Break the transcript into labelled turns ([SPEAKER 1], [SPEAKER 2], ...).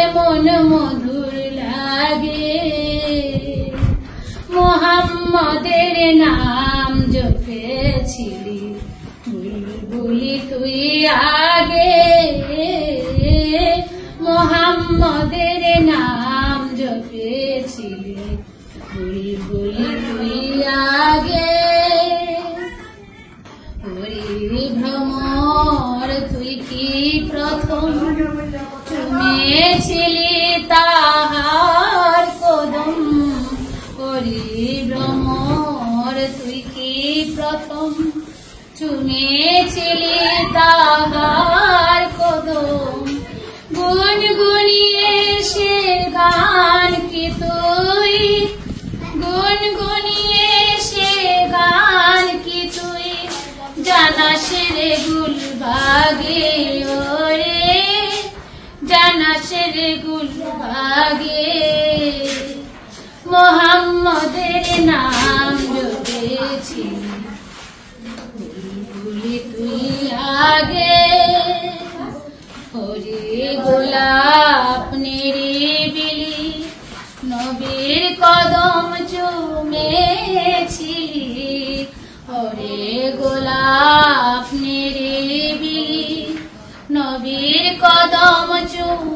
[SPEAKER 1] এমন মধুর লাগে। মোহাম্মদের নাম জপেছিলি বুলবুলি তুই আগে। মোহাম্মদের নাম জপেছিলি বুলবুলি তুই আগে। ওরে ভ্রমর, তুই কি প্রথম চুমেছিলি তাহার কদম। ওরে ভ্রমর, তুই কি প্রথম? চুমেছিলি তাহার কদম। গুন গুনিয়ে সে গান কি তুই? গুন গুনিয়ে সে গান কি তুই? জানাস রে গুল ভাগে ওরে জানাস রে গুল ভাগে মোহাম্মদের নাম জপেছি। তুই আগে। হরে গোলাপ নিরিবিলি, নবীর কদম চুমেছিলি হরে গোলাপ bir कदम açım